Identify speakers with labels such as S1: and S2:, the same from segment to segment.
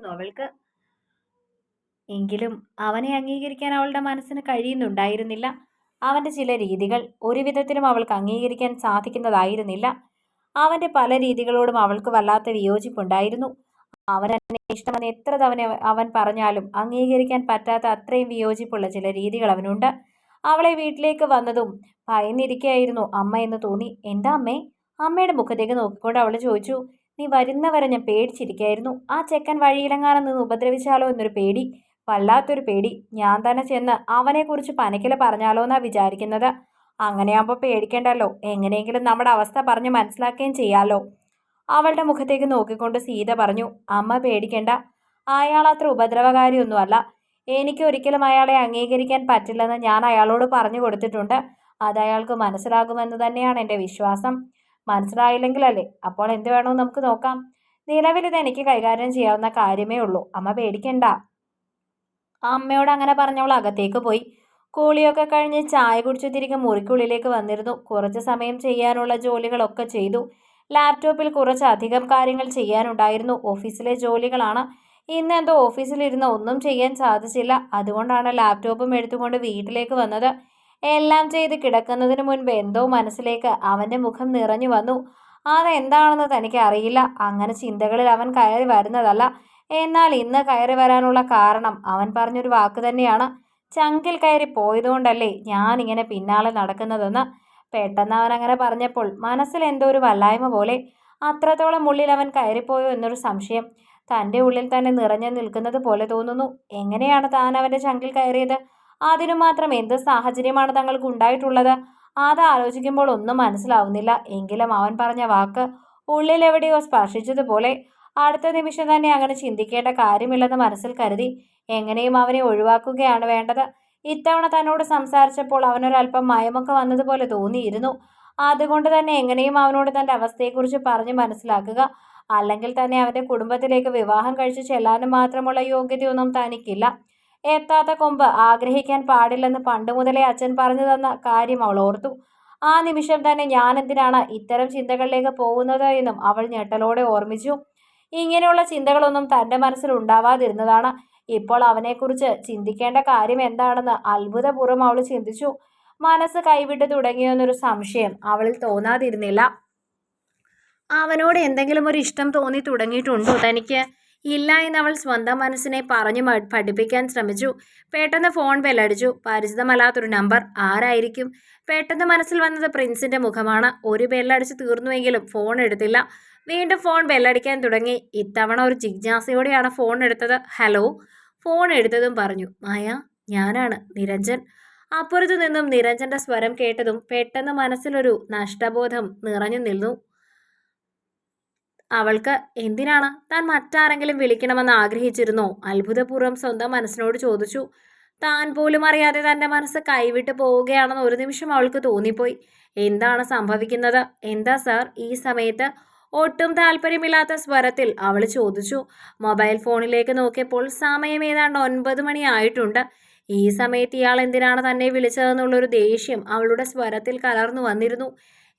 S1: അവൾക്ക് എങ്കിലും അവനെ അംഗീകരിക്കാൻ അവളുടെ മനസ്സിന് കഴിയുന്നുണ്ടായിരുന്നില്ല. അവന്റെ ചില രീതികൾ ഒരുവിധത്തിലും അവൾക്ക് അംഗീകരിക്കാൻ സാധിക്കുന്നതായിരുന്നില്ല. അവന്റെ പല രീതികളോടും അവൾക്ക് വല്ലാത്ത വിയോജിപ്പുണ്ടായിരുന്നു. അവൻ എന്നെ ഇഷ്ടമെന്ന് എത്ര തവണ അവൻ പറഞ്ഞാലും അംഗീകരിക്കാൻ പറ്റാത്ത അത്രയും വിയോജിപ്പുള്ള ചില രീതികൾ അവനുണ്ട്. അവളെ വീട്ടിലേക്ക് വന്നതും ഭയന്നിരിക്കുകയായിരുന്നു അമ്മ എന്ന് തോന്നി. എന്താ അമ്മേ? അമ്മയുടെ മുഖത്തേക്ക് നോക്കിക്കൊണ്ട് അവൾ ചോദിച്ചു. നീ വരുന്നവരെ ഞാൻ പേടിച്ചിരിക്കായിരുന്നു. ആ ചെക്കൻ വഴിയിലെങ്ങാനും നിന്ന് ഉപദ്രവിച്ചാലോ എന്നൊരു പേടി വല്ലാത്തൊരു പേടി. ഞാൻ തന്നെ ചെന്ന് അവനെക്കുറിച്ച് പനിക്കൽ പറഞ്ഞാലോ എന്നാ വിചാരിക്കുന്നത്. അങ്ങനെയാകുമ്പോൾ പേടിക്കേണ്ടല്ലോ. എങ്ങനെയെങ്കിലും നമ്മുടെ അവസ്ഥ പറഞ്ഞ് മനസ്സിലാക്കുകയും ചെയ്യാലോ. അവളുടെ മുഖത്തേക്ക് നോക്കിക്കൊണ്ട് സീത പറഞ്ഞു അമ്മ പേടിക്കേണ്ട. അയാൾ അത്ര ഉപദ്രവകാരിയൊന്നുമല്ല. എനിക്ക് ഒരിക്കലും അയാളെ അംഗീകരിക്കാൻ പറ്റില്ലെന്ന് ഞാൻ അയാളോട് പറഞ്ഞു കൊടുത്തിട്ടുണ്ട്. അത് അയാൾക്ക് മനസ്സിലാകുമെന്ന് തന്നെയാണ് എന്റെ വിശ്വാസം. മനസ്സിലായില്ലെങ്കിലല്ലേ? അപ്പോൾ എന്ത് വേണമെന്ന് നമുക്ക് നോക്കാം. നിലവിൽ ഇത് എനിക്ക് കൈകാര്യം ചെയ്യാവുന്ന കാര്യമേ ഉള്ളൂ. അമ്മ പേടിക്കണ്ട. അമ്മയോട് അങ്ങനെ പറഞ്ഞവൾ അകത്തേക്ക് പോയി. കൂളിയൊക്കെ കഴിഞ്ഞ് ചായ കുടിച്ചു തിരികെ മുറിക്കുള്ളിലേക്ക് വന്നിരുന്നു. കുറച്ച് സമയം ചെയ്യാനുള്ള ജോലികളൊക്കെ ചെയ്തു. ലാപ്ടോപ്പിൽ കുറച്ചധികം കാര്യങ്ങൾ ചെയ്യാനുണ്ടായിരുന്നു. ഓഫീസിലെ ജോലികളാണ്. ഇന്ന് എന്തോ ഓഫീസിലിരുന്ന് ഒന്നും ചെയ്യാൻ സാധിച്ചില്ല. അതുകൊണ്ടാണ് ലാപ്ടോപ്പും എടുത്തുകൊണ്ട് വീട്ടിലേക്ക് വന്നത്. എല്ലാം ചെയ്ത് കിടക്കുന്നതിന് മുൻപ് എന്തോ മനസ്സിലേക്ക് അവന്റെ മുഖം നിറഞ്ഞു വന്നു. അതെന്താണെന്ന് തനിക്ക് അറിയില്ല അങ്ങനെ ചിന്തകളിൽ അവൻ കയറി വരുന്നതല്ല. എന്നാൽ ഇന്ന് കയറി വരാനുള്ള കാരണം അവൻ പറഞ്ഞൊരു വാക്ക് തന്നെയാണ്. ചങ്കിൽ കയറി പോയതുകൊണ്ടല്ലേ ഞാൻ ഇങ്ങനെ പിന്നാലെ നടക്കുന്നതെന്ന്. പെട്ടെന്ന് അവൻ അങ്ങനെ പറഞ്ഞപ്പോൾ മനസ്സിൽ എന്തോ ഒരു വല്ലായ്മ പോലെ. അത്രത്തോളം ഉള്ളിൽ അവൻ കയറിപ്പോയോ എന്നൊരു സംശയം. തന്റെ ഉള്ളിൽ തന്നെ നിറഞ്ഞു നിൽക്കുന്നത് പോലെ തോന്നുന്നു. എങ്ങനെയാണ് താൻ അവന്റെ ചങ്കിൽ കയറിയത്? അതിനു മാത്രം എന്ത് സാഹചര്യമാണ് തങ്ങൾക്ക് ഉണ്ടായിട്ടുള്ളത് അത് ആലോചിക്കുമ്പോൾ ഒന്നും മനസ്സിലാവുന്നില്ല. എങ്കിലും അവൻ പറഞ്ഞ വാക്ക് ഉള്ളിൽ എവിടെയോ സ്പർശിച്ചതുപോലെ അടുത്ത നിമിഷം തന്നെ അങ്ങനെ ചിന്തിക്കേണ്ട കാര്യമില്ലെന്ന് മനസ്സിൽ കരുതി എങ്ങനെയും അവനെ ഒഴിവാക്കുകയാണ് വേണ്ടത്. ഇത്തവണ തന്നോട് സംസാരിച്ചപ്പോൾ അവനൊരല്പം മയമൊക്കെ വന്നതുപോലെ തോന്നിയിരുന്നു. അതുകൊണ്ട് തന്നെ എങ്ങനെയും അവനോട് തന്റെ അവസ്ഥയെക്കുറിച്ച് പറഞ്ഞ് മനസ്സിലാക്കുക. അല്ലെങ്കിൽ തന്നെ അവന്റെ കുടുംബത്തിലേക്ക് വിവാഹം കഴിച്ച് ചെല്ലാനും മാത്രമുള്ള യോഗ്യതയൊന്നും തനിക്കില്ല. എത്താത്ത കൊമ്പ് ആഗ്രഹിക്കാൻ പാടില്ലെന്ന് പണ്ട് മുതലേ അച്ഛൻ പറഞ്ഞു തന്ന കാര്യം അവൾ ഓർത്തു. ആ നിമിഷം തന്നെ ഞാൻ എന്തിനാണ് ഇത്തരം ചിന്തകളിലേക്ക് പോകുന്നത് എന്നും അവൾ ഞെട്ടലോടെ ഓർമ്മിച്ചു. ഇങ്ങനെയുള്ള ചിന്തകളൊന്നും തന്റെ മനസ്സിൽ ഉണ്ടാവാതിരുന്നതാണ്. ഇപ്പോൾ അവനെക്കുറിച്ച് ചിന്തിക്കേണ്ട കാര്യം എന്താണെന്ന് അത്ഭുതപൂർവം അവൾ ചിന്തിച്ചു. മനസ്സ് കൈവിട്ട് തുടങ്ങിയെന്നൊരു സംശയം അവളിൽ തോന്നാതിരുന്നില്ല. അവനോട് എന്തെങ്കിലും ഒരു ഇഷ്ടം തോന്നി തുടങ്ങിയിട്ടുണ്ടോ തനിക്ക്? ഇല്ല എന്ന് അവൾ സ്വന്തം മനസ്സിനെ പറഞ്ഞു പഠിപ്പിക്കാൻ ശ്രമിച്ചു. പെട്ടെന്ന് ഫോൺ ബെല്ലടിച്ചു പരിചിതമല്ലാത്തൊരു നമ്പർ ആരായിരിക്കും? പെട്ടെന്ന് മനസ്സിൽ വന്നത് പ്രിൻസിന്റെ മുഖമാണ്. ഒരു ബെല്ലടിച്ച് തീർന്നുവെങ്കിലും ഫോൺ എടുത്തില്ല. വീണ്ടും ഫോൺ ബെല്ലടിക്കാൻ തുടങ്ങി. ഇത്തവണ ഒരു ജിജ്ഞാസയോടെയാണ് ഫോൺ എടുത്തത്. ഹലോ ഫോൺ എടുത്തതും പറഞ്ഞു. മായ ഞാനാണ് നിരഞ്ജൻ. അപ്പുറത്തു നിന്നും നിരഞ്ജന്റെ സ്വരം കേട്ടതും പെട്ടെന്ന് മനസ്സിലൊരു നഷ്ടബോധം നിറഞ്ഞു നിന്നു. അവൾക്ക് എന്തിനാണ് താൻ മറ്റാരെങ്കിലും വിളിക്കണമെന്ന് ആഗ്രഹിച്ചിരുന്നോ? അത്ഭുതപൂർവം സ്വന്തം മനസ്സിനോട് ചോദിച്ചു. താൻ പോലും അറിയാതെ തന്റെ മനസ്സ് കൈവിട്ട് പോവുകയാണെന്ന് ഒരു നിമിഷം അവൾക്ക് തോന്നിപ്പോയി. എന്താണ് സംഭവിക്കുന്നത്? എന്താ സാർ? ഈ സമയത്ത് ഒട്ടും താല്പര്യമില്ലാത്ത സ്വരത്തിൽ അവൾ ചോദിച്ചു. മൊബൈൽ ഫോണിലേക്ക് നോക്കിയപ്പോൾ സമയം ഏതാണ്ട് ഒൻപത് മണിയായിട്ടുണ്ട്. ഈ സമയത്ത് ഇയാൾ എന്തിനാണ് തന്നെ വിളിച്ചതെന്നുള്ളൊരു ദേഷ്യം അവളുടെ സ്വരത്തിൽ കലർന്നു വന്നിരുന്നു.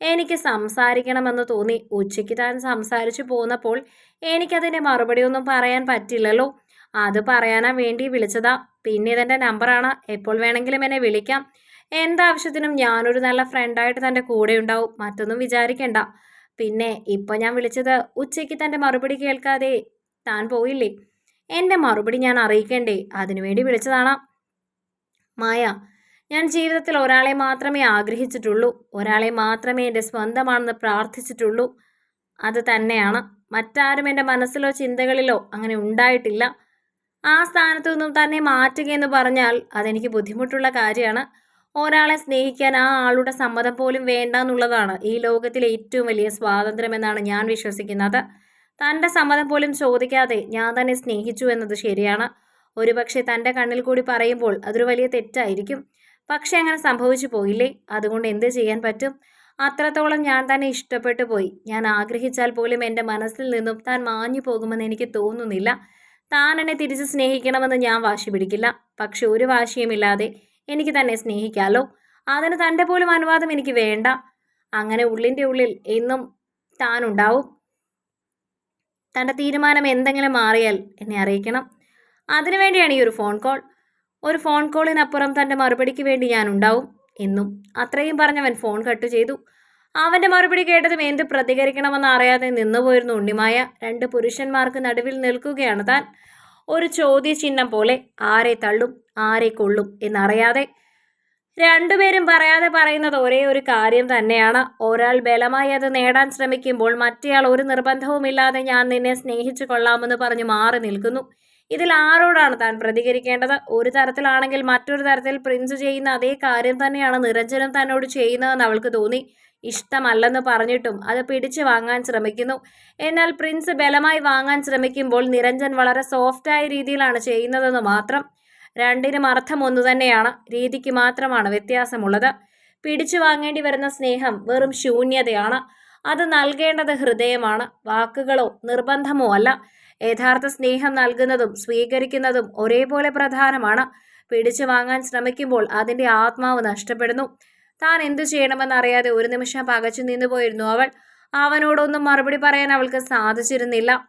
S1: എനിക്ക് സംസാരിക്കണമെന്ന് തോന്നി. ഉച്ചയ്ക്ക് താൻ സംസാരിച്ചു പോന്നപ്പോൾ എനിക്കതിന്റെ മറുപടിയൊന്നും പറയാൻ പറ്റില്ലല്ലോ. അത് പറയാനാ വേണ്ടി വിളിച്ചതാ. പിന്നെ ഇതെന്റെ നമ്പറാണ്. എപ്പോൾ വേണമെങ്കിലും എന്നെ വിളിക്കാം. എന്താവശ്യത്തിനും ഞാനൊരു നല്ല ഫ്രണ്ടായിട്ട് തന്റെ കൂടെ ഉണ്ടാവും. മറ്റൊന്നും വിചാരിക്കണ്ട. പിന്നെ ഇപ്പം ഞാൻ വിളിച്ചത് ഉച്ചയ്ക്ക് തന്റെ മറുപടി കേൾക്കാതെ. താൻ പോയില്ലേ? എന്റെ മറുപടി ഞാൻ അറിയിക്കണ്ടേ? അതിനുവേണ്ടി വിളിച്ചതാണ്. മായ ഞാൻ ജീവിതത്തിൽ ഒരാളെ മാത്രമേ ആഗ്രഹിച്ചിട്ടുള്ളൂ. ഒരാളെ മാത്രമേ എന്റെ സ്വന്തമാണെന്ന് പ്രാർത്ഥിച്ചിട്ടുള്ളൂ. അത് തന്നെയാണ്. മറ്റാരും എന്റെ മനസ്സിലോ ചിന്തകളിലോ അങ്ങനെ ഉണ്ടായിട്ടില്ല. ആ സ്ഥാനത്തു നിന്നും തന്നെ മാറ്റുകയെന്ന് പറഞ്ഞാൽ അതെനിക്ക് ബുദ്ധിമുട്ടുള്ള കാര്യമാണ്. ഒരാളെ സ്നേഹിക്കാൻ ആ ആളുടെ സമ്മതം പോലും വേണ്ട എന്നുള്ളതാണ് ഈ ലോകത്തിലെ ഏറ്റവും വലിയ സ്വാതന്ത്ര്യം എന്നാണ് ഞാൻ വിശ്വസിക്കുന്നത്. തന്റെ സമ്മതം പോലും ചോദിക്കാതെ ഞാൻ തന്നെ സ്നേഹിച്ചു എന്നത് ശരിയാണ്. ഒരുപക്ഷെ തന്റെ കണ്ണിൽ കൂടി പറയുമ്പോൾ അതൊരു വലിയ തെറ്റായിരിക്കും. പക്ഷെ അങ്ങനെ സംഭവിച്ചു പോയില്ലേ? അതുകൊണ്ട് എന്ത് ചെയ്യാൻ പറ്റും? അത്രത്തോളം ഞാൻ തന്നെ ഇഷ്ടപ്പെട്ടു പോയി. ഞാൻ ആഗ്രഹിച്ചാൽ പോലും എന്റെ മനസ്സിൽ നിന്നും താൻ മാഞ്ഞു പോകുമെന്ന് എനിക്ക് തോന്നുന്നില്ല. താൻ എന്നെ തിരിച്ച് സ്നേഹിക്കണമെന്ന് ഞാൻ വാശി പിടിക്കില്ല. പക്ഷെ ഒരു വാശിയുമില്ലാതെ എനിക്ക് തന്നെ സ്നേഹിക്കാലോ? അതിന് തന്റെ പോലും അനുവാദം എനിക്ക് വേണ്ട. അങ്ങനെ ഉള്ളിന്റെ ഉള്ളിൽ എന്നും താനുണ്ടാവും തന്റെ തീരുമാനം എന്തെങ്കിലും മാറിയാൽ എന്നെ അറിയിക്കണം. അതിനുവേണ്ടിയാണ് ഈ ഒരു ഫോൺ കോൾ. ഒരു ഫോൺ കോളിനപ്പുറം തന്റെ മറുപടിക്ക് വേണ്ടി ഞാൻ ഉണ്ടാവും എന്നും അത്രയും പറഞ്ഞവൻ ഫോൺ കട്ട് ചെയ്തു. അവന്റെ മറുപടി കേട്ടതും എന്ത് പ്രതികരിക്കണമെന്ന് അറിയാതെ നിന്നുപോയിരുന്നു ഉണ്ണിമായ. രണ്ട് പുരുഷന്മാർക്ക് നടുവിൽ നിൽക്കുകയാണ് താൻ. ഒരു ചോദ്യചിഹ്നം പോലെ ആരെ തള്ളും ആരെ കൊള്ളും എന്നറിയാതെ രണ്ടുപേരും പറയാതെ പറയുന്നത് ഒരേ ഒരു കാര്യം തന്നെയാണ്. ഒരാൾ ബലമായി അത് നേടാൻ ശ്രമിക്കുമ്പോൾ മറ്റേയാൾ ഒരു നിർബന്ധവുമില്ലാതെ ഞാൻ നിന്നെ സ്നേഹിച്ചു കൊള്ളാമെന്ന് പറഞ്ഞു മാറി നിൽക്കുന്നു. ഇതിൽ ആരോടാണ് താൻ പ്രതികരിക്കേണ്ടത്? ഒരു തരത്തിലാണെങ്കിൽ മറ്റൊരു തരത്തിൽ പ്രിൻസ് ചെയ്യുന്ന അതേ കാര്യം തന്നെയാണ് നിരഞ്ജനം തന്നോട് ചെയ്യുന്നതെന്ന് അവൾക്ക് തോന്നി. ഇഷ്ടമല്ലെന്ന് പറഞ്ഞിട്ടും അത് പിടിച്ചു വാങ്ങാൻ ശ്രമിക്കുന്നു. എന്നാൽ പ്രിൻസ് ബലമായി വാങ്ങാൻ ശ്രമിക്കുമ്പോൾ നിരഞ്ജൻ വളരെ സോഫ്റ്റായ രീതിയിലാണ് ചെയ്യുന്നതെന്ന് മാത്രം. രണ്ടിനും അർത്ഥം ഒന്നു തന്നെയാണ്. രീതിക്ക് മാത്രമാണ് വ്യത്യാസമുള്ളത്. പിടിച്ചു വാങ്ങേണ്ടി വരുന്ന സ്നേഹം വെറും ശൂന്യതയാണ്. അത് നൽകേണ്ടത് ഹൃദയമാണ്. വാക്കുകളോ നിർബന്ധമോ അല്ല. യഥാർത്ഥ സ്നേഹം നൽകുന്നതും സ്വീകരിക്കുന്നതും ഒരേപോലെ പ്രധാനമാണ്. പിടിച്ചു വാങ്ങാൻ ശ്രമിക്കുമ്പോൾ അതിന്റെ ആത്മാവ് നഷ്ടപ്പെടുന്നു. താൻ എന്തു ചെയ്യണമെന്നറിയാതെ ഒരു നിമിഷം പകച്ചു നിന്നു പോയിരുന്നു അവൾ. അവനോടൊന്നും മറുപടി പറയാൻ അവൾക്ക് സാധിച്ചിരുന്നില്ല.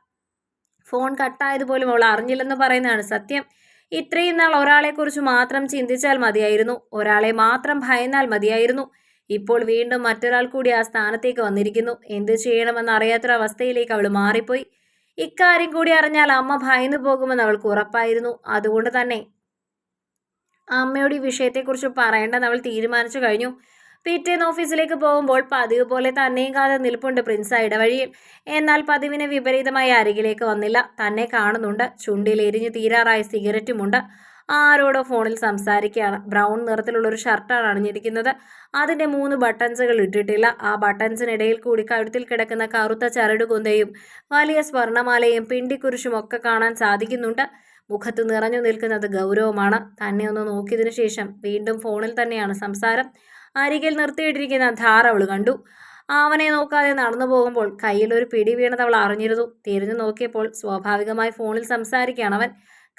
S1: ഫോൺ കട്ടായതുപോലും അവൾ അറിഞ്ഞില്ലെന്ന് പറയുന്നതാണ് സത്യം. ഇത്രയും നാൾ ഒരാളെക്കുറിച്ച് മാത്രം ചിന്തിച്ചാൽ മതിയായിരുന്നു. ഒരാളെ മാത്രം ഭയന്നാൽ മതിയായിരുന്നു. ഇപ്പോൾ വീണ്ടും മറ്റൊരാൾ കൂടി ആ സ്ഥാനത്തേക്ക് വന്നിരിക്കുന്നു. എന്ത് ചെയ്യണമെന്ന് അറിയാത്തൊരവസ്ഥയിലേക്ക് അവൾ മാറിപ്പോയി. ഇക്കാര്യം കൂടി അറിഞ്ഞാൽ അമ്മ ഭയന്നു പോകുമെന്ന് അവൾക്ക് ഉറപ്പായിരുന്നു. അതുകൊണ്ട് തന്നെ അമ്മയോട് ഈ വിഷയത്തെക്കുറിച്ച് പറയേണ്ടെന്ന് അവൾ തീരുമാനിച്ചു കഴിഞ്ഞു. പിറ്റേന്ന് ഓഫീസിലേക്ക് പോകുമ്പോൾ പതിവ് പോലെ തന്നെയും കാതെ നിൽപ്പുണ്ട് പ്രിൻസ് ഇടവഴിയിൽ. എന്നാൽ പതിവിന് വിപരീതമായി അരികിലേക്ക് വന്നില്ല. തന്നെ കാണുന്നുണ്ട്. ചുണ്ടിൽ എരിഞ്ഞു തീരാറായ സിഗരറ്റുമുണ്ട്. ആരോടോ ഫോണിൽ സംസാരിക്കുകയാണ്. ബ്രൗൺ നിറത്തിലുള്ള ഒരു ഷർട്ടാണ് അണിഞ്ഞിരിക്കുന്നത്. അതിന്റെ മൂന്ന് ബട്ടൺസുകൾ ഇട്ടിട്ടില്ല. ആ ബട്ടൺസിനിടയിൽ കൂടി കഴുത്തിൽ കിടക്കുന്ന കറുത്ത ചരട് കുന്തയും വലിയ സ്വർണമാലയും പിണ്ടിക്കുരിശും ഒക്കെ കാണാൻ സാധിക്കുന്നുണ്ട്. മുഖത്ത് നിറഞ്ഞു നിൽക്കുന്നത് ഗൗരവമാണ്. തന്നെ ഒന്ന് നോക്കിയതിനു ശേഷം വീണ്ടും ഫോണിൽ തന്നെയാണ് സംസാരം. അരികിൽ നിർത്തിയിട്ടിരിക്കുന്ന ധാർ അവൾ കണ്ടു. അവനെ നോക്കാതെ നടന്നു പോകുമ്പോൾ കയ്യിൽ ഒരു പിടി വീണത് അവൾ അറിഞ്ഞിരുന്നു. തിരിഞ്ഞു നോക്കിയപ്പോൾ സ്വാഭാവികമായി ഫോണിൽ സംസാരിക്കുകയാണ് അവൻ.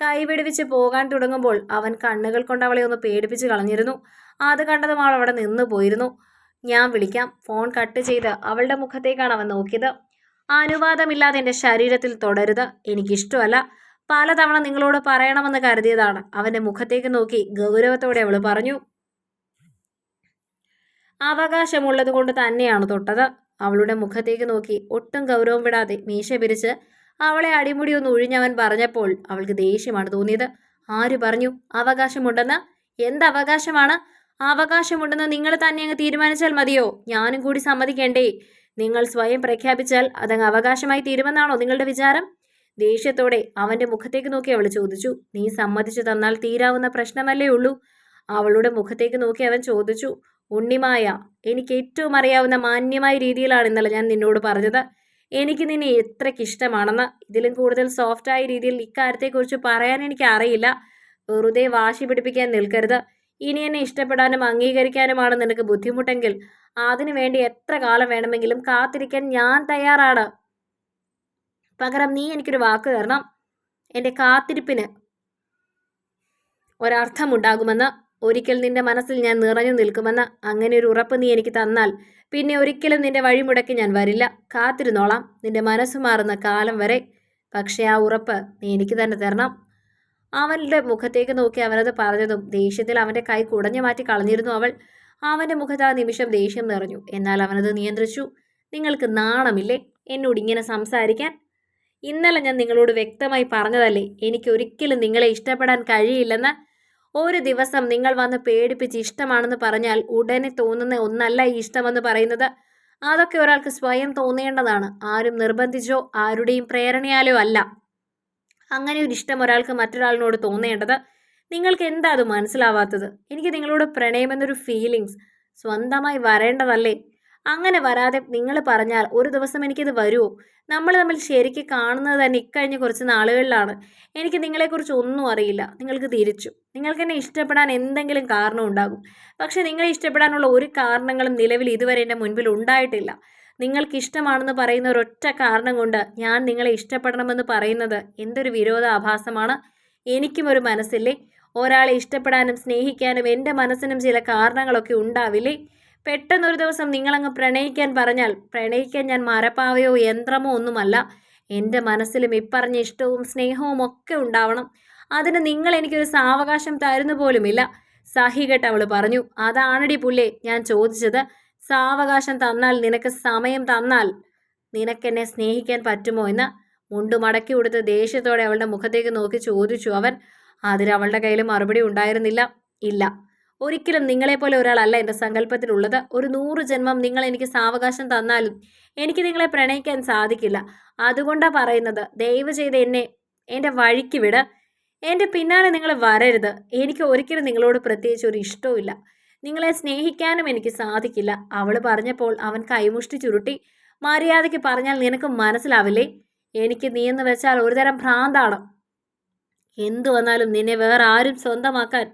S1: കൈ പിടിവിച്ച് പോകാൻ തുടങ്ങുമ്പോൾ അവൻ കണ്ണുകൾ കൊണ്ട് അവളെ ഒന്ന് പേടിപ്പിച്ച് കളഞ്ഞിരുന്നു. അത് കണ്ടതും അവൾ അവിടെ നിന്ന് പോയിരുന്നു. ഞാൻ വിളിക്കാം. ഫോൺ കട്ട് ചെയ്ത് അവളുടെ മുഖത്തേക്കാണ് അവൻ നോക്കിയത്. അനുവാദമില്ലാതെ എന്റെ ശരീരത്തിൽ തുടരുത്. എനിക്കിഷ്ടമല്ല. പലതവണ നിങ്ങളോട് പറയണമെന്ന് കരുതിയതാണ്. അവന്റെ മുഖത്തേക്ക് നോക്കി ഗൗരവത്തോടെ അവൾ പറഞ്ഞു. അവകാശമുള്ളത് കൊണ്ട് തന്നെയാണ് തൊട്ടത്. അവളുടെ മുഖത്തേക്ക് നോക്കി ഒട്ടും ഗൗരവം വിടാതെ മീശ പിരിച്ച് അവളെ അടിമുടി ഒന്ന് ഒഴിഞ്ഞവൻ പറഞ്ഞപ്പോൾ അവൾക്ക് ദേഷ്യമാണ് തോന്നിയത്. ആര് പറഞ്ഞു? അവകാശമുണ്ടെന്ന്? എന്തവകാശമാണ്? അവകാശമുണ്ടെന്ന് നിങ്ങൾ തന്നെ അങ്ങ് തീരുമാനിച്ചാൽ മതിയോ? ഞാനും കൂടി സമ്മതിക്കേണ്ടേ. നിങ്ങൾ സ്വയം പ്രഖ്യാപിച്ചാൽ അതങ്ങ് അവകാശമായി തീരുമെന്നാണോ നിങ്ങളുടെ വിചാരം? ദേഷ്യത്തോടെ അവന്റെ മുഖത്തേക്ക് നോക്കി അവൾ ചോദിച്ചു. നീ സമ്മതിച്ചു തന്നാൽ തീരാവുന്ന പ്രശ്നമല്ലേ ഉള്ളൂ? അവളുടെ മുഖത്തേക്ക് നോക്കി അവൻ ചോദിച്ചു. ഉണ്ണിമായ എനിക്ക് ഏറ്റവും അറിയാവുന്ന മാന്യമായ രീതിയിലാണ് ഇന്നലെ ഞാൻ നിന്നോട് പറഞ്ഞത്. എനിക്ക് നിന്നെ എത്രയ്ക്ക് ഇഷ്ടമാണെന്ന് ഇതിലും കൂടുതൽ സോഫ്റ്റായ രീതിയിൽ ഇക്കാര്യത്തെക്കുറിച്ച് പറയാൻ എനിക്ക് അറിയില്ല വെറുതെ വാശി പിടിപ്പിക്കാൻ നിൽക്കരുത്. ഇനി എന്നെ ഇഷ്ടപ്പെടാനും അംഗീകരിക്കാനുമാണ് നിനക്ക് ബുദ്ധിമുട്ടെങ്കിൽ അതിനു വേണ്ടി എത്ര കാലം വേണമെങ്കിലും കാത്തിരിക്കാൻ ഞാൻ തയ്യാറാണ്. പകരം നീ എനിക്കൊരു വാക്ക് തരണം. എന്റെ കാത്തിരിപ്പിന് ഒരർത്ഥമുണ്ടാകുമെന്ന് ഒരിക്കൽ നിന്റെ മനസ്സിൽ ഞാൻ നിറഞ്ഞു നിൽക്കുമെന്ന് അങ്ങനെ ഒരു ഉറപ്പ് നീ എനിക്ക് തന്നാൽ പിന്നെ ഒരിക്കലും നിന്റെ വഴിമുടക്കി ഞാൻ വരില്ല. കാത്തിരുന്നോളാം. നിന്റെ മനസ്സ് മാറുന്ന കാലം വരെ. പക്ഷേ ആ ഉറപ്പ് നീ എനിക്ക് തന്നെ തരണം. അവന്റെ മുഖത്തേക്ക് നോക്കി അവനത് പറഞ്ഞതും ദേഷ്യത്തിൽ അവന്റെ കൈ കുടഞ്ഞു മാറ്റി കളഞ്ഞിരുന്നു അവൾ. അവന്റെ മുഖത്ത് ആ നിമിഷം ദേഷ്യം നിറഞ്ഞു. എന്നാൽ അവനത് നിയന്ത്രിച്ചു. നിങ്ങൾക്ക് നാണമില്ലേ? എന്നോട് ഇങ്ങനെ സംസാരിക്കാൻ? ഇന്നലെ ഞാൻ നിങ്ങളോട് വ്യക്തമായി പറഞ്ഞതല്ലേ. എനിക്ക് ഒരിക്കലും നിങ്ങളെ ഇഷ്ടപ്പെടാൻ കഴിയില്ലെന്ന് ഒരു ദിവസം നിങ്ങൾ വന്ന് പേടിപ്പിച്ച് ഇഷ്ടമാണെന്ന് പറഞ്ഞാൽ ഉടനെ തോന്നുന്ന ഒന്നല്ല ഈ ഇഷ്ടമെന്ന് പറയുന്നത്. അതൊക്കെ ഒരാൾക്ക് സ്വയം തോന്നേണ്ടതാണ്. ആരും നിർബന്ധിച്ചോ ആരുടെയും പ്രേരണയാലോ അല്ല. അങ്ങനെ ഒരു ഇഷ്ടം ഒരാൾക്ക് മറ്റൊരാളിനോട് തോന്നേണ്ടത് നിങ്ങൾക്ക് എന്താ അത് മനസ്സിലാവാത്തത്? എനിക്ക് നിങ്ങളോട് പ്രണയമെന്നൊരു ഫീലിങ്സ് സ്വന്തമായി വരേണ്ടതല്ലേ? അങ്ങനെ വരാതെ നിങ്ങൾ പറഞ്ഞാൽ ഒരു ദിവസം എനിക്കിത് വരുമോ നമ്മൾ തമ്മിൽ ശരിക്ക് കാണുന്നത് തന്നെ ഇക്കഴിഞ്ഞ കുറച്ച് നാളുകളിലാണ്. എനിക്ക് നിങ്ങളെക്കുറിച്ച് ഒന്നും അറിയില്ല. നിങ്ങൾക്ക് തിരിച്ചു. നിങ്ങൾക്ക് എന്നെ ഇഷ്ടപ്പെടാൻ എന്തെങ്കിലും കാരണം ഉണ്ടാകും. പക്ഷെ നിങ്ങളെ ഇഷ്ടപ്പെടാനുള്ള ഒരു കാരണങ്ങളും നിലവിൽ ഇതുവരെ എന്റെ മുൻപിൽ ഉണ്ടായിട്ടില്ല. നിങ്ങൾക്ക് ഇഷ്ടമാണെന്ന് പറയുന്ന ഒരൊറ്റ കാരണം കൊണ്ട് ഞാൻ നിങ്ങളെ ഇഷ്ടപ്പെടണമെന്ന് പറയുന്നത് എന്തൊരു വിരോധാഭാസമാണ്. എനിക്കും ഒരു മനസ്സില്ലേ? ഒരാളെ ഇഷ്ടപ്പെടാനും സ്നേഹിക്കാനും എന്റെ മനസ്സിനും ചില കാരണങ്ങളൊക്കെ ഉണ്ടാവില്ലേ? പെട്ടെന്നൊരു ദിവസം നിങ്ങളങ്ങ് പ്രണയിക്കാൻ പറഞ്ഞാൽ പ്രണയിക്കാൻ ഞാൻ മരപ്പാവയോ യന്ത്രമോ ഒന്നുമല്ല. എന്റെ മനസ്സിലും ഇപ്പറഞ്ഞ ഇഷ്ടവും സ്നേഹവും ഒക്കെ ഉണ്ടാവണം. അതിന് നിങ്ങൾ എനിക്കൊരു സാവകാശം തരുന്നു പോലുമില്ല. സഹികെട്ട് അവൾ പറഞ്ഞു അതാണടി പുല്ലേ ഞാൻ ചോദിച്ചത്. സാവകാശം തന്നാൽ നിനക്ക് സമയം തന്നാൽ നിനക്കെന്നെ സ്നേഹിക്കാൻ പറ്റുമോ എന്ന്. മുണ്ടു മടക്കി കൊടുത്ത് ദേഷ്യത്തോടെ അവളുടെ മുഖത്തേക്ക് നോക്കി ചോദിച്ചു അവൻ. അതിന് അവളുടെ കയ്യിൽ മറുപടി ഉണ്ടായിരുന്നില്ല. ഇല്ല. ഒരിക്കലും നിങ്ങളെപ്പോലെ ഒരാളല്ല എന്റെ സങ്കല്പത്തിലുള്ളത്. ഒരു നൂറ് ജന്മം നിങ്ങൾ എനിക്ക് സാവകാശം തന്നാലും എനിക്ക് നിങ്ങളെ പ്രണയിക്കാൻ സാധിക്കില്ല. അതുകൊണ്ടാണ് പറയുന്നത് ദയവ് ചെയ്ത് എന്നെ എന്റെ വഴിക്ക് വിട്. എന്റെ പിന്നാലെ നിങ്ങൾ വരരുത്. എനിക്ക് ഒരിക്കലും നിങ്ങളോട് പ്രത്യേകിച്ച് ഒരു ഇഷ്ടവുമില്ല നിങ്ങളെ സ്നേഹിക്കാനും എനിക്ക് സാധിക്കില്ല. അവൾ പറഞ്ഞപ്പോൾ അവൻ കൈമുഷ്ടി ചുരുട്ടി മര്യാദയ്ക്ക് പറഞ്ഞാൽ നിനക്ക് മനസ്സിലാവില്ലേ? എനിക്ക് നീ എന്ന് വെച്ചാൽ ഒരുതരം ഭ്രാന്താണ്. എന്തു വന്നാലും നിന്നെ വേറെ ആരും സ്വന്തമാക്കാൻ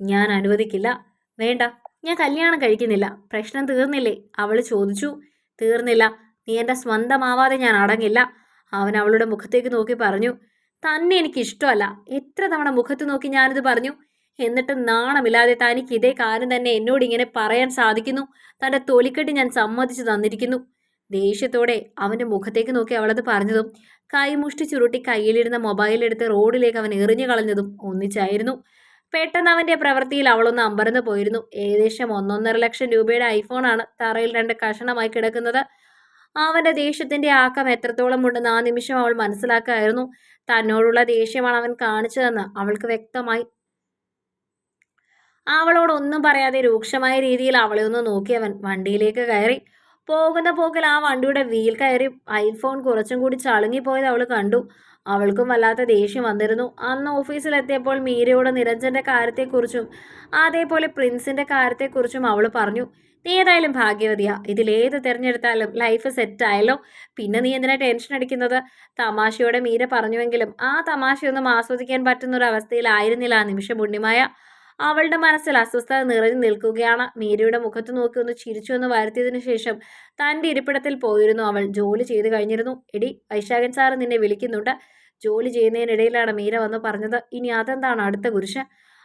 S1: ഞാൻ അനുവദിക്കില്ല. വേണ്ട ഞാൻ കല്യാണം കഴിക്കുന്നില്ല. പ്രശ്നം തീർന്നില്ലേ? അവൾ ചോദിച്ചു. തീർന്നില്ല. നീ എന്റെ സ്വന്തമാവാതെ ഞാൻ അടങ്ങില്ല. അവൻ അവളുടെ മുഖത്തേക്ക് നോക്കി പറഞ്ഞു. തന്നെ എനിക്ക് ഇഷ്ടമല്ല എത്ര തവണ മുഖത്ത് നോക്കി ഞാനിത് പറഞ്ഞു. എന്നിട്ട് നാണമില്ലാതെ തനിക്ക് ഇതേ കാര്യം തന്നെ എന്നോട് ഇങ്ങനെ പറയാൻ സാധിക്കുന്നു. തന്റെ തൊലിക്കെട്ട് ഞാൻ സമ്മതിച്ചു തന്നിരിക്കുന്നു. ദേഷ്യത്തോടെ അവന്റെ മുഖത്തേക്ക് നോക്കി അവളത് പറഞ്ഞതും കൈമുഷ്ടി ചുരുട്ടി കയ്യിലിരുന്ന മൊബൈലെടുത്ത് റോഡിലേക്ക് അവൻ എറിഞ്ഞു കളഞ്ഞതും ഒന്നിച്ചായിരുന്നു. പെട്ടെന്ന് അവന്റെ പ്രവൃത്തിയിൽ അവളൊന്ന് അമ്പരന്ന് പോയിരുന്നു. ഏകദേശം ഒന്നൊന്നര ലക്ഷം രൂപയുടെ ഐഫോണാണ് തറയിൽ രണ്ട് കഷണമായി കിടക്കുന്നത്. അവന്റെ ദേഷ്യത്തിന്റെ ആക്കം എത്രത്തോളം ഉണ്ടെന്ന് ആ നിമിഷം അവൾ മനസ്സിലാക്കായിരുന്നു. തന്നോടുള്ള ദേഷ്യമാണ് അവൻ കാണിച്ചതെന്ന് അവൾക്ക് വ്യക്തമായി. അവളോട് ഒന്നും പറയാതെ രൂക്ഷമായ രീതിയിൽ അവളെ ഒന്ന് നോക്കിയവൻ വണ്ടിയിലേക്ക് കയറി. പോകുന്ന പോക്കിൽ ആ വണ്ടിയുടെ വീൽ കയറി ഐഫോൺ കുറച്ചും കൂടി ചളുങ്ങിപ്പോയത് അവൾ കണ്ടു. അവൾക്കും വല്ലാത്ത ദേഷ്യം വന്നിരുന്നു. അന്ന് ഓഫീസിലെത്തിയപ്പോൾ മീരയോട് നിരഞ്ജന്റെ കാര്യത്തെക്കുറിച്ചും അതേപോലെ പ്രിൻസിന്റെ കാര്യത്തെക്കുറിച്ചും അവൾ പറഞ്ഞു. നീ ഏതായാലും ഭാഗ്യവതിയാ. ഇതിലേത് തിരഞ്ഞെടുത്താലും ലൈഫ് സെറ്റായല്ലോ പിന്നെ നീ എന്തിനാ ടെൻഷൻ അടിക്കുന്നത്? തമാശയോടെ മീര പറഞ്ഞുവെങ്കിലും ആ തമാശയൊന്നും ആസ്വദിക്കാൻ പറ്റുന്ന ഒരു അവസ്ഥയിലായിരുന്നില്ല ആ നിമിഷം ഉണ്ണിമായ അവളുടെ മനസ്സിൽ അസ്വസ്ഥത നിറഞ്ഞു നിൽക്കുകയാണ്. മീരയുടെ മുഖത്ത് നോക്കി ഒന്ന് ചിരിച്ചു എന്ന് വരുത്തിയതിനു ശേഷം തന്റെ ഇരിപ്പിടത്തിൽ പോയിരുന്നു അവൾ. ജോലി ചെയ്തു കഴിഞ്ഞിരുന്നു. എടി വൈശാഖൻ സാറ് നിന്നെ വിളിക്കുന്നുണ്ട്. ജോലി ചെയ്യുന്നതിനിടയിലാണ് മീര വന്ന് പറഞ്ഞത്. ഇനി അതെന്താണ് അടുത്ത കുരിശ്?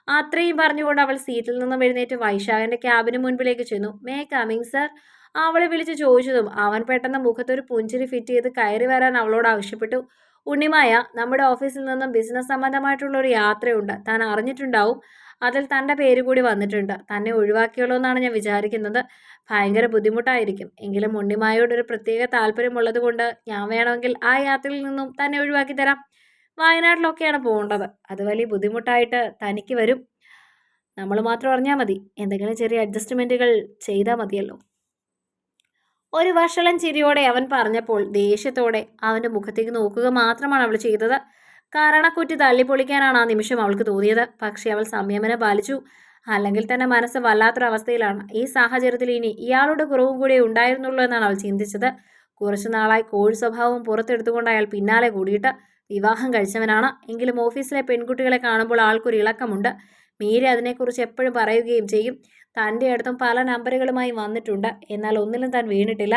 S1: അത്രയും പറഞ്ഞുകൊണ്ട് അവൾ സീറ്റിൽ നിന്നും എഴുന്നേറ്റ് വൈശാഖന്റെ ക്യാബിന് മുൻപിലേക്ക് ചെന്നു. May coming sir? അവളെ വിളിച്ച് ചോദിച്ചതും അവൻ പെട്ടെന്ന് മുഖത്തൊരു പുഞ്ചിരി ഫിറ്റ് ചെയ്ത് കയറി വരാൻ അവളോട് ആവശ്യപ്പെട്ടു. ഉണ്ണിമായ നമ്മുടെ ഓഫീസിൽ നിന്നും ബിസിനസ് സംബന്ധമായിട്ടുള്ള ഒരു യാത്രയുണ്ട്. താൻ അറിഞ്ഞിട്ടുണ്ടാവും. അതിൽ തന്റെ പേര് കൂടി വന്നിട്ടുണ്ട്. തന്നെ ഒഴിവാക്കിയുള്ളൂ എന്നാണ് ഞാൻ വിചാരിക്കുന്നത്. ഭയങ്കര ബുദ്ധിമുട്ടായിരിക്കും. എങ്കിലും ഉണ്ണിമായോടൊരു പ്രത്യേക താല്പര്യമുള്ളത് കൊണ്ട് ഞാൻ വേണമെങ്കിൽ ആ യാത്രയിൽ നിന്നും തന്നെ ഒഴിവാക്കി തരാം. വയനാട്ടിലൊക്കെയാണ് പോകേണ്ടത്. അത് വലിയ ബുദ്ധിമുട്ടായിട്ട് തനിക്ക് വരും. നമ്മൾ മാത്രം അറിഞ്ഞാൽ മതി. എന്തെങ്കിലും ചെറിയ അഡ്ജസ്റ്റ്മെന്റുകൾ ചെയ്താൽ മതിയല്ലോ. ഒരു വഷളൻ ചിരിയോടെ അവൻ പറഞ്ഞപ്പോൾ ദേഷ്യത്തോടെ അവന്റെ മുഖത്തേക്ക് നോക്കുക മാത്രമാണ് അവൾ ചെയ്തത്. കാരണക്കുറ്റി തള്ളിപ്പൊളിക്കാനാണ് ആ നിമിഷം അവൾക്ക് തോന്നിയത്. പക്ഷേ അവൾ സംയമനം പാലിച്ചു. അല്ലെങ്കിൽ തന്നെ മനസ്സ് വല്ലാത്തൊരവസ്ഥയിലാണ്. ഈ സാഹചര്യത്തിൽ ഇനി ഇയാളുടെ കുറവും കൂടെ ഉണ്ടായിരുന്നുള്ളൂ എന്നാണ് അവൾ ചിന്തിച്ചത്. കുറച്ചു നാളായി കോഴി സ്വഭാവം പുറത്തെടുത്തുകൊണ്ട് അയാൾ പിന്നാലെ കൂടിയിട്ട് വിവാഹം കഴിച്ചവനാണ്. എങ്കിലും ഓഫീസിലെ പെൺകുട്ടികളെ കാണുമ്പോൾ ആൾക്കൊരു ഇളക്കമുണ്ട്. മീര അതിനെക്കുറിച്ച് എപ്പോഴും പറയുകയും ചെയ്യും. തന്റെ അടുത്തും പല നമ്പറുകളുമായി വന്നിട്ടുണ്ട്. എന്നാൽ ഒന്നിലും താൻ വീണിട്ടില്ല.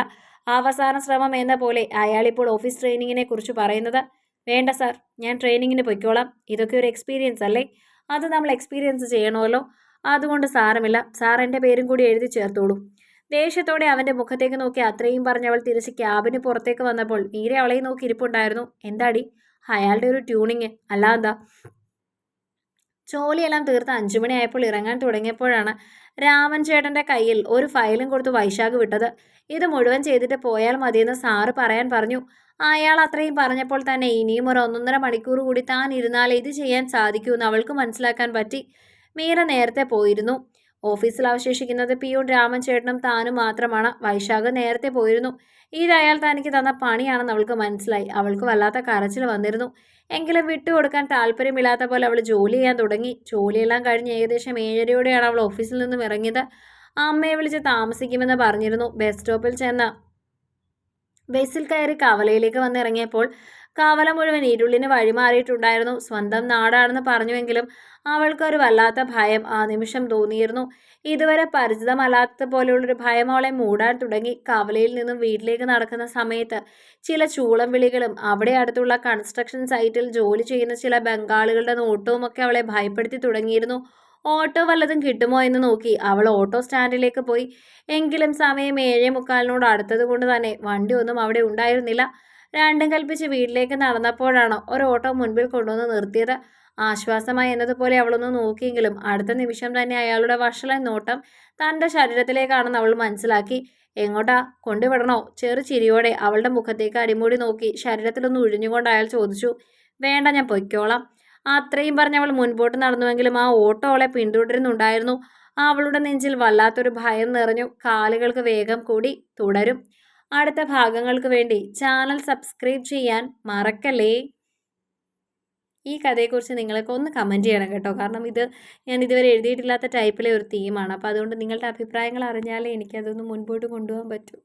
S1: അവസാന ശ്രമം എന്ന പോലെ അയാളിപ്പോൾ ഓഫീസ് ട്രെയിനിങ്ങിനെ കുറിച്ച് പറയുന്നത് വേണ്ട സാർ ഞാൻ ട്രെയിനിങ്ങിന് പൊയ്ക്കോളാം. ഇതൊക്കെ ഒരു എക്സ്പീരിയൻസ് അല്ലേ? അത് നമ്മൾ എക്സ്പീരിയൻസ് ചെയ്യണമല്ലോ. അതുകൊണ്ട് സാരമില്ല. സാർ എന്റെ പേരും കൂടി എഴുതി ചേർത്തോളൂ. ദേഷ്യത്തോടെ അവന്റെ മുഖത്തേക്ക് നോക്കി അത്രയും പറഞ്ഞവൾ തിരിച്ച് ക്യാബിന് പുറത്തേക്ക് വന്നപ്പോൾ മീര അവളെ നോക്കി ഇരിപ്പുണ്ടായിരുന്നു. എന്താടി? അയാളുടെ ഒരു ട്യൂണിങ് അല്ലാന്താ ജോലിയെല്ലാം തീർത്ത് അഞ്ചു മണിയായപ്പോൾ ഇറങ്ങാൻ തുടങ്ങിയപ്പോഴാണ് രാമൻ ചേട്ടന്റെ കയ്യിൽ ഒരു ഫയലും കൊടുത്ത് വൈശാഖ് വിട്ടത്. ഇത് മുഴുവൻ ചെയ്തിട്ട് പോയാൽ മതിയെന്ന് സാറ് പറയാൻ പറഞ്ഞു. അയാൾ അത്രയും പറഞ്ഞപ്പോൾ തന്നെ ഇനിയും ഒരു ഒന്നൊന്നര മണിക്കൂർ കൂടി താൻ ഇരുന്നാൽ ഇത് ചെയ്യാൻ സാധിക്കുമെന്ന് അവൾക്ക് മനസ്സിലാക്കാൻ പറ്റി. മീര നേരത്തെ പോയിരുന്നു. ഓഫീസിൽ അവശേഷിക്കുന്നത് പിയൂൺ രാമൻ ചേട്ടനും താനും മാത്രമാണ്. വൈശാഖ് നേരത്തെ പോയിരുന്നു. ഇത് അയാൾ തനിക്ക് തന്ന പണിയാണെന്ന് അവൾക്ക് മനസ്സിലായി. അവൾക്ക് വല്ലാത്ത കരച്ചിൽ വന്നിരുന്നു. എങ്കിലും വിട്ടുകൊടുക്കാൻ താല്പര്യമില്ലാത്ത പോലെ അവൾ ജോലി ചെയ്യാൻ തുടങ്ങി. ജോലിയെല്ലാം കഴിഞ്ഞ് ഏകദേശം ഏഴരയോടെയാണ് അവൾ ഓഫീസിൽ നിന്നും ഇറങ്ങിയത്. അമ്മയെ വിളിച്ച് താമസിക്കുമെന്ന് പറഞ്ഞിരുന്നു. ബസ് സ്റ്റോപ്പിൽ ചെന്ന് ബസ്സിൽ കയറി കവലയിലേക്ക് വന്നിറങ്ങിയപ്പോൾ കവല മുഴുവൻ ഇരുളിന് വഴിമാറിയിട്ടുണ്ടായിരുന്നു. സ്വന്തം നാടാണെന്ന് പറഞ്ഞുവെങ്കിലും അവൾക്കൊരു വല്ലാത്ത ഭയം ആ നിമിഷം തോന്നിയിരുന്നു. ഇതുവരെ പരിചിതമല്ലാത്ത പോലെയുള്ളൊരു ഭയം അവളെ മൂടാൻ തുടങ്ങി കവലയിൽ നിന്നും വീട്ടിലേക്ക് നടക്കുന്ന സമയത്ത് ചില ചൂളം വിളികളും അവിടെ അടുത്തുള്ള കൺസ്ട്രക്ഷൻ സൈറ്റിൽ ജോലി ചെയ്യുന്ന ചില ബംഗാളികളുടെ നോട്ടവും ഒക്കെ അവളെ ഭയപ്പെടുത്തി തുടങ്ങിയിരുന്നു. ഓട്ടോ വല്ലതും കിട്ടുമോ എന്ന് നോക്കി. അവൾ ഓട്ടോ സ്റ്റാൻഡിലേക്ക് പോയി. എങ്കിലും സമയം ഏഴേ മുക്കാലിനോട് അടുത്തത് കൊണ്ട് തന്നെ വണ്ടി ഒന്നും അവിടെ ഉണ്ടായിരുന്നില്ല. രണ്ടും കൽപ്പിച്ച് വീട്ടിലേക്ക് നടന്നപ്പോഴാണ് ഒരു ഓട്ടോ മുൻപിൽ കൊണ്ടുവന്ന് നിർത്തിയത്. ആശ്വാസമായി എന്നതുപോലെ അവളൊന്ന് നോക്കിയെങ്കിലും അടുത്ത നിമിഷം തന്നെ അയാളുടെ വഷള നോട്ടം തന്റെ ശരീരത്തിലേക്കാണെന്ന് അവൾ മനസ്സിലാക്കി. എങ്ങോട്ടാ? കൊണ്ടുവിടണോ? ചെറു ചിരിയോടെ അവളുടെ മുഖത്തേക്ക് അടിമുടി നോക്കി ശരീരത്തിലൊന്ന് ഉഴിഞ്ഞുകൊണ്ട് അയാൾ ചോദിച്ചു. വേണ്ട ഞാൻ പൊയ്ക്കോളാം. അത്രയും പറഞ്ഞ് അവൾ മുൻപോട്ട് നടന്നുവെങ്കിലും ആ ഓട്ടോ അവളെ പിന്തുടരുന്നുണ്ടായിരുന്നു. അവളുടെ നെഞ്ചിൽ വല്ലാത്തൊരു ഭയം നിറഞ്ഞു. കാലുകൾക്ക് വേഗം കൂടി തുടരും. അടുത്ത ഭാഗങ്ങൾക്ക് വേണ്ടി ചാനൽ സബ്സ്ക്രൈബ് ചെയ്യാൻ മറക്കല്ലേ? ഈ കഥയെക്കുറിച്ച് നിങ്ങൾക്ക് ഒന്ന് കമന്റ് ചെയ്യണം കേട്ടോ. കാരണം ഇത് ഞാൻ ഇതുവരെ എഴുതിയിട്ടില്ലാത്ത ടൈപ്പിലെ ഒരു തീമാണ് അപ്പോൾ അതുകൊണ്ട് നിങ്ങളുടെ അഭിപ്രായങ്ങൾ അറിഞ്ഞാലേ എനിക്കതൊന്ന് മുൻപോട്ട് കൊണ്ടുപോകാൻ പറ്റൂ.